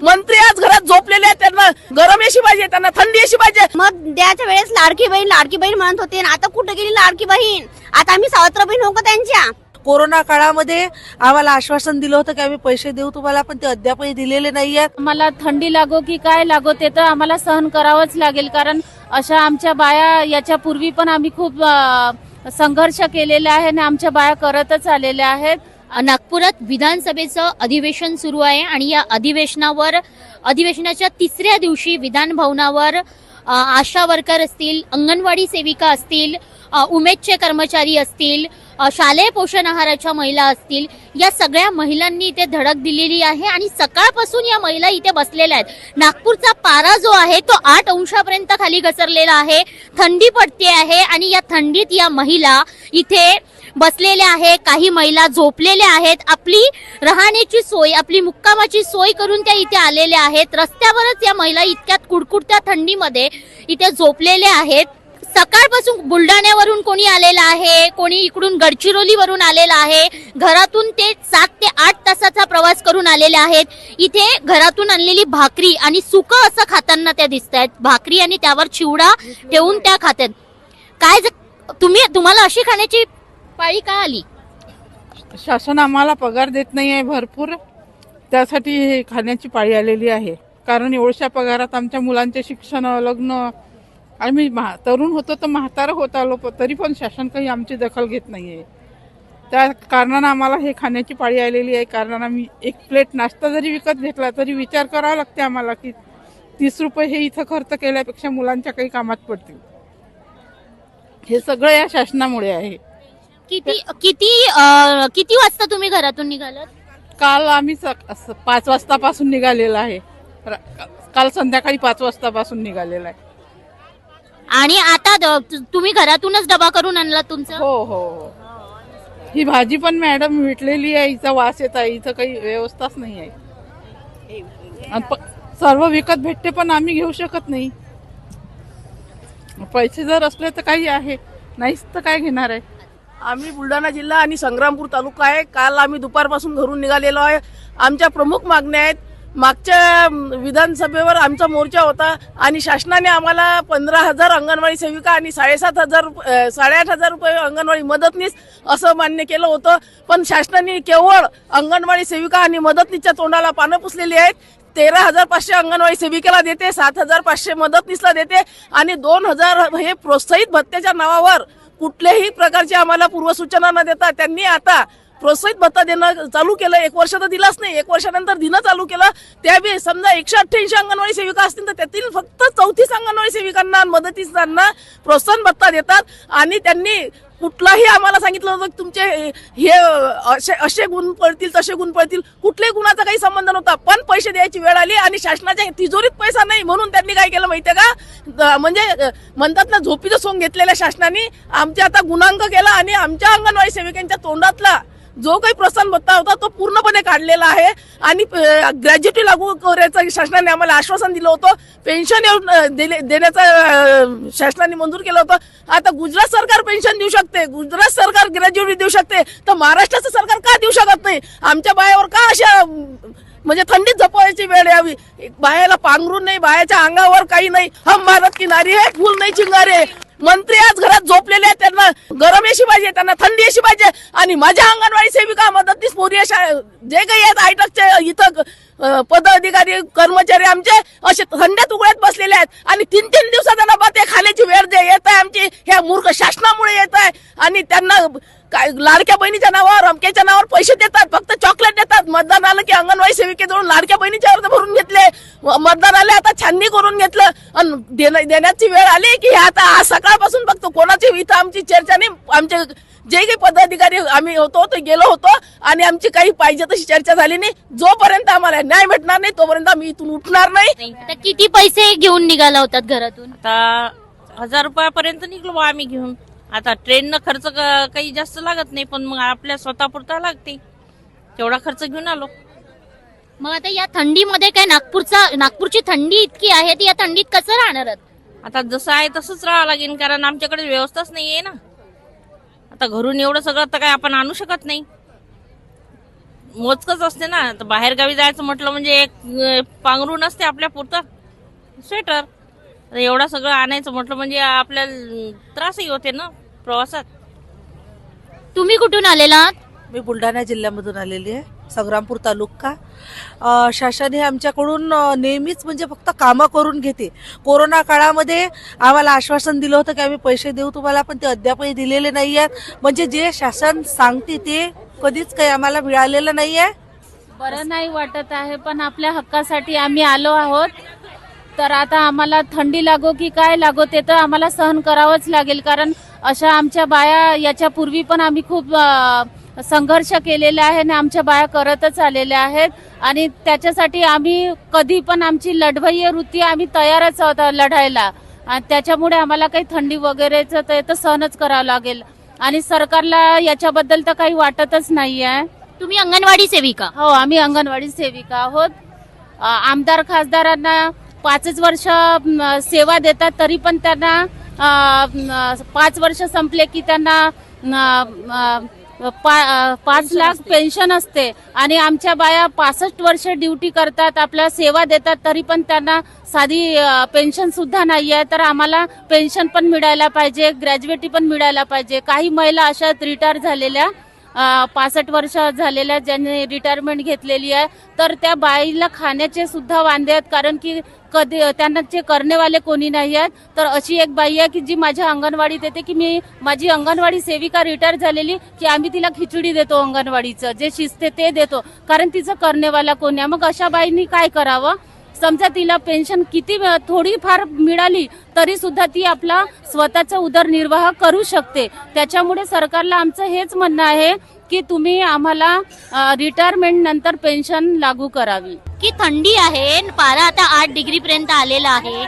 मंत्री आज घरात झोपलेले आहेत त्यांना गरम एशी पाहिजे त्यांना थंडी एशी पाहिजे. मग द्याच्या वेळेस लाडकी बहीण लाडकी बहीण म्हणत होते आणि आता कुठं गेली लाडकी बहीण? आता आम्ही सावत्र बहीण हो का त्यांच्या. कोरोना काळामध्ये आम्हाला आश्वासन दिलं होतं की आम्ही पैसे देऊ तुम्हाला पण ते अद्यापही दिलेले नाही आहेत मला थंडी लागो की काय लागो ते तर आम्हाला सहन करावंच लागेल कारण अशा आमच्या बाया याच्या पूर्वी पण आम्ही खूप अ, संघर्ष केलेला आहे आणि आमच्या बाया करतच आलेल्या आहेत. नागपुरात विधानसभेचं अधिवेशन सुरू आहे आणि या अधिवेशनावर अधिवेशनाच्या तिसऱ्या दिवशी विधान भवनावर आशा वर्कर असतील अंगणवाडी सेविका असतील उमेदचे कर्मचारी असतील शालेय पोषण आहाराच्या महिला असतील या सगळ्या महिलांनी इथे धडक दिलेली आहे आणि सकाळपासून या महिला इथे बसलेल्या आहेत. नागपूरचा पारा जो आहे तो आठ अंशापर्यंत खाली घसरलेला आहे थंडी पडते आहे आणि या थंडीत या महिला इथे बसलेल्या आहे काही महिला झोपलेल्या आहेत. आपली राहण्याची सोय आपली मुक्कामाची सोय करून त्या इथे आलेल्या आहेत. रस्त्यावरच या महिला इतक्यात कुडकुडत्या थंडीमध्ये इथे झोपलेल्या आहेत. सकाळपासून बुलढाण्यावरून कोणी आलेला आहे कोणी इकडून गडचिरोलीवरून आलेला आहे. घरातून ते सात ते आठ तासाचा प्रवास करून आलेले आहेत. इथे घरातून आणलेली भाकरी आणि सुकं असं खाताना त्या दिसत आहेत भाकरी आणि त्यावर चिवडा ठेवून त्या खात्यात. काय तुम्ही तुम्हाला अशी खाण्याची पाळी का आली? शासन आम्हाला पगार देत नाही आहे भरपूर. त्यासाठी हे खाण्याची पाळी आलेली आहे. कारण एवढ्या पगारात आमच्या मुलांचे शिक्षण लग्न आम्ही महा तरुण होतो तर म्हातारं होत आलो तरी पण शासन काही आमची दखल घेत नाही आहे. त्या कारणानं आम्हाला हे खाण्याची पाळी आलेली आहे. कारण आम्ही एक प्लेट नाश्ता जरी विकत घेतला तरी विचार करावा लागते आम्हाला की तीस रुपये हे इथं खर्च केल्यापेक्षा मुलांच्या काही कामात पडतील. हे सगळं या शासनामुळे आहे. किती किती अं, किती वाजता तुम्ही घरातून निघालात? काल आम्ही सक- असं पाच वाजतापासून निघालेला आहे. र- काल संध्याकाळी पाच वाजतापासून निघालेला आहे. आणि आता द- तु- तुम्ही घरातूनच डबा करून आणला तुमचा? हो हो हो. ही भाजी पण मॅडम विटलेली आहे. हिचा वास येत आहे. इथं काही व्यवस्थाच नाही आहे. आणि प- सर्व विकत भेटते पण आम्ही घेऊ शकत नाही. पैसे जर असले तर काही आहे. नाहीच तर काय घेणार आहे. आम्ही बुलढाणा जिल्हा आणि संग्रामपूर तालुका आहे. काल आम्ही दुपारपासून घरून निघालेलो आहे. आमच्या प्रमुख मागण्या आहेत. मागच्या विधानसभेवर आमचा मोर्चा होता आणि शासनाने आम्हाला पंधरा हजार अंगणवाडी सेविका आणि साडेसात हजार साडेआठ हजार रुपये अंगणवाडी मदतनीस असं मान्य केलं होतं. पण शासनाने केवळ अंगणवाडी सेविका आणि मदतनीसच्या तोंडाला पानं पुसलेली आहेत. तेरा हजार पाचशे अंगणवाडी सेविकेला देते सात हजार पाचशे मदतनीसला देते आणि दोन हजार हे प्रोत्साहित भत्त्याच्या नावावर कुठल्याही प्रकारची आम्हाला पूर्वसूचना न देता त्यांनी आता प्रोत्साहित भत्ता देणं चालू केलं एक वर्ष तर दिलाच नाही एक वर्षानंतर दिनं चालू केलं त्या बी समजा एकशे अठ्ठ्याऐंशी अंगणवाडी सेविका असतील तर त्यातील फक्त चौतीस अंगणवाडी सेविकांना मदतीसांना प्रोत्साहन भत्ता देतात. आणि त्यांनी कुठलाही आम्हाला सांगितलं होतं की तुमचे हे असे असे गुण पडतील तसे गुण पडतील. कुठल्याही गुणाचा काही संबंध नव्हता पण पैसे द्यायची वेळ आली आणि शासनाच्या तिजोरीत पैसा नाही. म्हणून त्यांनी काय केलं माहितीये का? म्हणजे म्हणतात ना झोपीचं सोंग घेतलेल्या शासनाने आमच्या आता गुणांक केला आणि आमच्या अंगणवाडी सेविकांच्या तोंडातला जो काही प्रोत्साहन भत्ता होता तो पूर्णपणे काढलेला आहे. आणि ग्रॅज्युटी लागू करायचं शासनाने आम्हाला आश्वासन दिलं होतं. पेन्शन दिले- देण्याचं शासनाने मंजूर केलं होतं. आता गुजरात सरकार पेन्शन देऊ शकते. गुजरात सरकार ग्रॅज्युएटी देऊ शकते. तर महाराष्ट्राचं सरकार का देऊ शकत नाही? आमच्या बायावर का अशा म्हणजे थंडीत जपवायची वेळ यावी. बायाला पांघरून नाही बायाच्या अंगावर काही नाही. हम भारत की नारी है फुल नाही चिंगारे. मंत्री आज घरात झोपलेले आहेत त्यांना. गरम एशी पाहिजे त्यांना थंडी एशी पाहिजे. आणि माझ्या अंगणवाडी सेविका मदतनीस पोरी अशा जे काही आहेत आयटकचे इथं पदाधिकारी कर्मचारी आमचे असे थंड्या तुकड्यात बसलेले आहेत. आणि तीन तीन दिवसात त्यांना ते खाण्याची वेळ जे येत आहे आमची ह्या मूर्ख शासनामुळे येत आहे. आणि त्यांना काय लाडक्या बहिणीच्या नावावर अमक्याच्या नावावर पैसे देतात फक्त चॉकलेट देतात. मतदान आलं की अंगणवाडी सेविकेजवळून लाडक्या बहिणीचे अर्ज भरून घेतले. मतदान आले आता छाननी करून घेतलं. आणि देण्या- देण्याची वेळ आली की हे आता आज सकाळपासून फक्त कोणाची इथं आमची चर्चा नाही. आमचे जे काही पदाधिकारी आम्ही होतो ते गेलो होतो. आणि आमची काही पाहिजे तशी चर्चा झाली नाही. जोपर्यंत आम्हाला न्याय भेटणार नाही तोपर्यंत आम्ही इथून उठणार नाही. आता किती पैसे घेऊन निघाला होतात घरातून? आता हजार रुपयापर्यंत निघलो बा आम्ही घेऊन. आता ट्रेननं खर्च काही जास्त लागत नाही पण मग आपल्या स्वतःपुरता लागते. तेवढा खर्च घेऊन आलो. मग आता या थंडीमध्ये काय नागपूरचा नागपूरची थंडी इतकी आहे ती या थंडीत कसं राहणार आहात? आता जसं आहे तसंच राहावं लागेल कारण आमच्याकडे व्यवस्थाच नाही आहे ना. आता घरून एवढं सगळं तर काय आपण आणू शकत नाही. मोजकच असते ना तर बाहेर गावी जायचं म्हटलं म्हणजे एक अं, पांघरून असते आपल्या पुरतं. स्वेटर. तर एवढा सगळं आणायचं म्हटलं म्हणजे आपल्याला त्रासही होते ना. प्रवासात? तुम्ही कुठून आलेला? मी बुलढाणा जिल्ह्यामधून आलेली आहे संग्रामपूर तालुका. अ, शासन हे आमच्याकडून अ, नेहमीच म्हणजे फक्त कामं करून घेते. कोरोना काळामध्ये आम्हाला आश्वासन दिलं होतं की आम्ही पैसे देऊ तुम्हाला पण ते अद्यापही दिलेले नाही आहेत म्हणजे जे शासन सांगते ते कधीच काही आम्हाला मिळालेलं नाही आहे बरं नाही वाटत आहे पण आपल्या हक्कासाठी आम्ही आलो आहोत. तर आता आम्हाला थंडी लागो की काय लागो ते तर आम्हाला सहन करावंच लागेल कारण अशा आमच्या बाया याच्या पूर्वी पण आम्ही खूप संघर्ष केलेला आहे आणि आमच्या बाया करतच आलेल्या आहेत. आणि त्याच्यासाठी आम्ही कधी पण आमची लढवय्य वृत्ती आम्ही तयारच आहोत लढायला. आणि त्याच्यामुळे आम्हाला काही थंडी वगैरेचं ते तर सहनच करावं लागेल. आणि सरकारला याच्याबद्दल तर काही वाटतच नाही आहे तुम्ही अंगणवाडी सेविका. हो आम्ही अंगणवाडी सेविका आहोत. आमदार खासदारांना पाचच वर्ष सेवा देतात तरी पण त्यांना पाच वर्ष संपले की त्यांना पा- पाच लाख पेन्शन असते. आणि आमच्या बाया पासष्ट वर्ष ड्युटी करतात आपल्या सेवा देतात तरी पण त्यांना साधी पेन्शन सुद्धा नाही आहे तर आम्हाला पेन्शन पण मिळायला पाहिजे ग्रॅज्युएटी पण मिळायला पाहिजे. काही महिला अशा रिटायर झालेल्या पासष्ट वर्ष झालेल्या ज्यांनी रिटायरमेंट घेतलेली आहे तर त्या बाईला खाण्याचे सुद्धा वांदे आहेत कारण की कधी त्यांना जे करणेवाले कोणी नाही आहेत. तर अशी एक बाई आहे की जी माझ्या अंगणवाडीत येते की मी माझी अंगणवाडी सेविका रिटायर झालेली की आम्ही तिला खिचडी देतो अंगणवाडीचं जे शिजते ते देतो कारण तिचं करणेवाला कोणी आहे. मग अशा बाईंनी काय करावं? समजा तिला पेन्शन किती थोडीफार मिळाली तरी सुद्धा ती आपला स्वतःचा उदरनिर्वाह करू शकते. त्याच्यामुळे सरकारला आमचं हेच म्हणणं आहे की तुम्ही आम्हाला रिटायरमेंट नंतर पेन्शन लागू करावी. की थंडी आहे पारा आता आठ डिग्री पर्यंत आलेला आहे.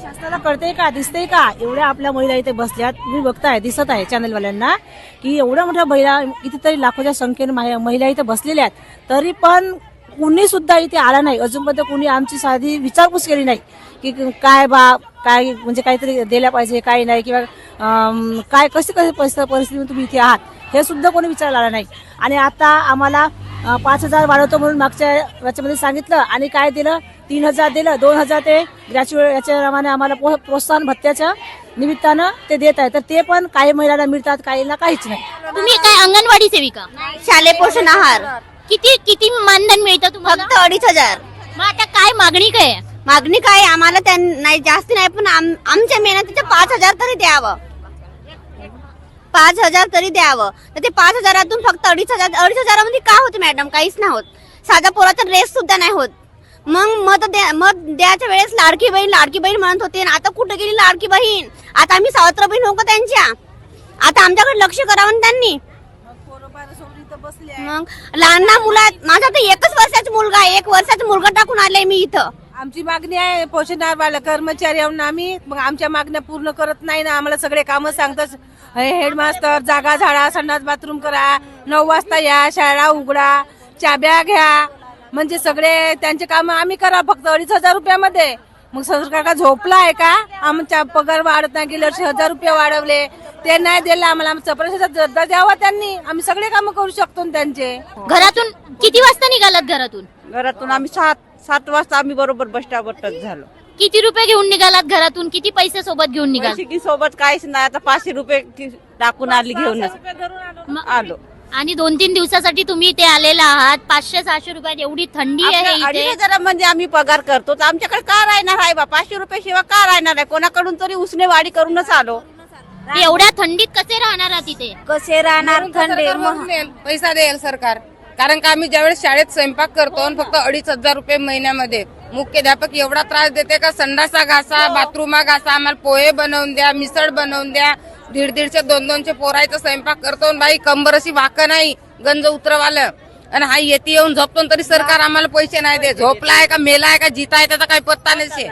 शासनाला कळतंय का दिसतंय का? एवढ्या आपल्या महिला इथे बसल्यात. तुम्ही बघताय दिसत आहे चॅनलवाल्यांना की एवढ्या मोठ्या महिला कितीतरी लाखोच्या संख्येने माहि- महिला इथे बसलेल्या आहेत. तरी पण कुणी सुद्धा इथे आला नाही. अजूनपर्यंत कुणी आमची साधी विचारपूस केली नाही की काय बा काय म्हणजे काहीतरी दिल्या पाहिजे काय नाही किंवा काय कशी कशी परिस्थिती परिस्थितीमध्ये तुम्ही इथे आहात? हे सुद्धा कोणी विचारायला आलं नाही. आणि आता आम्हाला पाच हजार वाढवतो म्हणून मागच्या याच्यामध्ये सांगितलं आणि काय दिलं? तीन हजार दिलं. दोन हजार ते ग्रॅच्युएट याच्या प्रमाणे आम्हाला प्रो- प्रोत्साहन भत्त्याच्या निमित्तानं ते देत आहे तर ते पण काही महिलांना मिळतात काहींना काहीच नाही. तुम्ही काय अंगणवाडी सेविका? शालेय पोषण आहार. किती किती मानधन मिळतं तुम्हाला? फक्त अडीच हजार. मग आता काय मागणी काय? आहे? मागणी काय आम्हाला त्यां नाही जास्त नाही पण आम- आमच्या मेहनतीचं पाच हजार तरी द्यावं. पाच हजार तरी द्यावं. तर ते पाच हजारातून फक्त अडीच हजार अडीच हजारामध्ये का होते मॅडम? काहीच नाही होत. साधा पोराचा ड्रेस सुद्धा नाही होत. मग मत द्या मत द्यायच्या वेळेस लाडकी बहीण लाडकी बहीण म्हणत होते आणि आता कुठे गेली लाडकी बहीण? आता आम्ही सावत्र बहीण हो का त्यांच्या? आता आमच्याकडे लक्ष करावं ना त्यांनी. मग? लहान लहान मुलं आहेत. माझा तर एकच वर्षाचा मुलगा आहे. एक वर्षाचा मुलगा टाकून आलाय मी इथं. आमची मागणी आहे पोषणावाला कर्मचारी आहोत आम्ही मग आमच्या मागण्या पूर्ण करत नाही ना. आम्हाला सगळे कामं सांगतात. हेडमास्तर जागा झाडा संडास बाथरूम करा. नऊ वाजता या शाळा उघडा. चाब्या घ्या. म्हणजे सगळे त्यांचे काम आम्ही करा फक्त. अडीच हजार रुपयामध्ये. मग सरकार का झोपला आहे का? आमच्या पगार वाढत नाही गेल्या वर्षी हजार रुपये वाढवले. ते नाही दिलं आम्हाला आमचा प्रशाचा दर्जा द्यावा त्यांनी. आम्ही सगळे कामं करू शकतो ना त्यांचे. घरातून किती वाजता निघालात घरातून? घरातून आम्ही सात सात वाजता आम्ही बरोबर बस स्टॉपवर टच झालो. किती रुपये घेऊन निघालात घरातून? किती पैसे सोबत घेऊन निघाल? पैसे की सोबत काहीच नाही. आता पाचशे रुपये ती टाकून आली घेऊनच. आलो. आणि दोन तीन दिवसासाठी तुम्ही इथे आलेला आहात. पाचशे सहाशे रुपयात एवढी थंडी आहे आपल्या अडीच इथे. हजार म्हणजे आम्ही पगार करतो. तर आमच्याकडे का राहणार? आहे बा पाचशे रुपये शिवाय का राहणार आहे? कोणाकडून तरी उसने वाढी करूनच आलो. एवढ्या थंडीत कसे राहणार आहात इथे? कसे राहणार? थंडी पैसा देईल सरकार. कारण का आम्ही ज्यावेळेस शाळेत स्वयंपाक करतो फक्त अडीच हजार रुपये महिन्यामध्ये मुख्याध्यापक एवढा त्रास देते का संडासा घासा बाथरूमा घासा आम्हाला पोहे बनवून द्या मिसळ बनवून द्या दीड दीडशे दोन दोनशे पोरायचा स्वयंपाक करतो बाई कंबर अशी वाक नाही गंज उतरवालं. आणि हा येते येऊन झोपतो तरी सरकार आम्हाला पैसे नाही दे झोपलाय का मेलाय का जिताय त्याचा काही पत्ता नाही.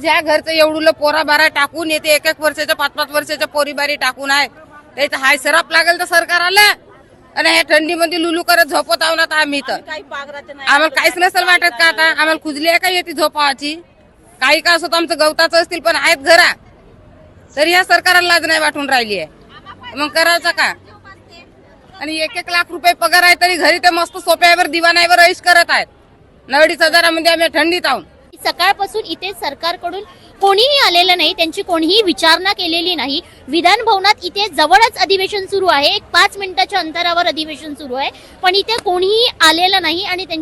ज्या घरचं एवढुलं पोरा बारा टाकून येते एक एक वर्षाच्या पाच पाच वर्षाच्या पोरी बारी टाकून आहे. त्याचं हाय सराप लागेल तर सरकार आलं. आणि ह्या थंडीमध्ये लुलू करत झोपत आहो ना आता आम्ही तर आम्हाला काहीच नसेल वाटत का आता? आम्हाला खुजली आहे का येते झोपावाची? काही का असो आमचं गवताचं असतील पण आहेत घरा. तरी या सरकारला लाज नाही वाटून राहिली आहे. मग करायचं का? आणि एक एक लाख रुपये पगार आहे तरी घरी ते मस्त सोप्यावर दिवाणावर ऐश करत आहेत. नवडीच हजारामध्ये आम्ही थंडीत आहोत. सकाळपासून इथे सरकारकडून कोणीही आलेलं नाही त्यांची कोणीही विचारणा केलेली नाही. विधान भवनात इथे जवळच अधिवेशन सुरू आहे. एक पाच मिनिटाच्या अंतरावर अधिवेशन सुरू आहे. पण इथे कोणीही आलेलं नाही आणि त्यांची